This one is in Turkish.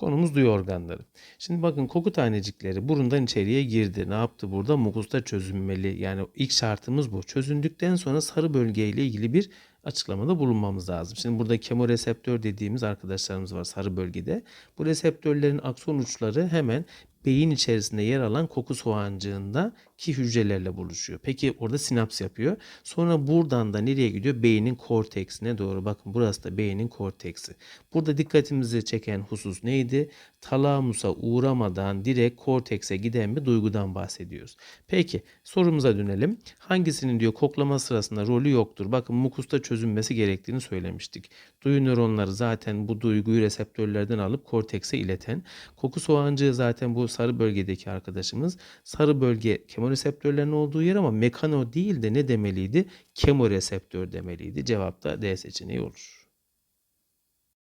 Konumuz duyu organları. Şimdi bakın koku tanecikleri burundan içeriye girdi. Ne yaptı burada? Mukusta çözünmeli. Yani ilk şartımız bu. Çözündükten sonra sarı bölgeyle ilgili bir açıklamada bulunmamız lazım. Şimdi burada kemoreseptör dediğimiz arkadaşlarımız var sarı bölgede. Bu reseptörlerin akson uçları hemen beyin içerisinde yer alan koku soğancığında ki hücrelerle buluşuyor. Peki orada sinaps yapıyor. Sonra buradan da nereye gidiyor? Beynin korteksine doğru. Bakın burası da beynin korteksi. Burada dikkatimizi çeken husus neydi? Talamusa uğramadan direkt kortekse giden bir duygudan bahsediyoruz. Peki sorumuza dönelim. Hangisinin diyor koklama sırasında rolü yoktur? Bakın mukusta çözünmesi gerektiğini söylemiştik. Duyu nöronları zaten bu duyguyu reseptörlerden alıp kortekse ileten. Koku soğancığı zaten bu sarı bölgedeki arkadaşımız. Sarı bölge kemoreseptörlerin olduğu yer ama mekano değil de ne demeliydi? Kemoreseptör demeliydi. Cevap da D seçeneği olur.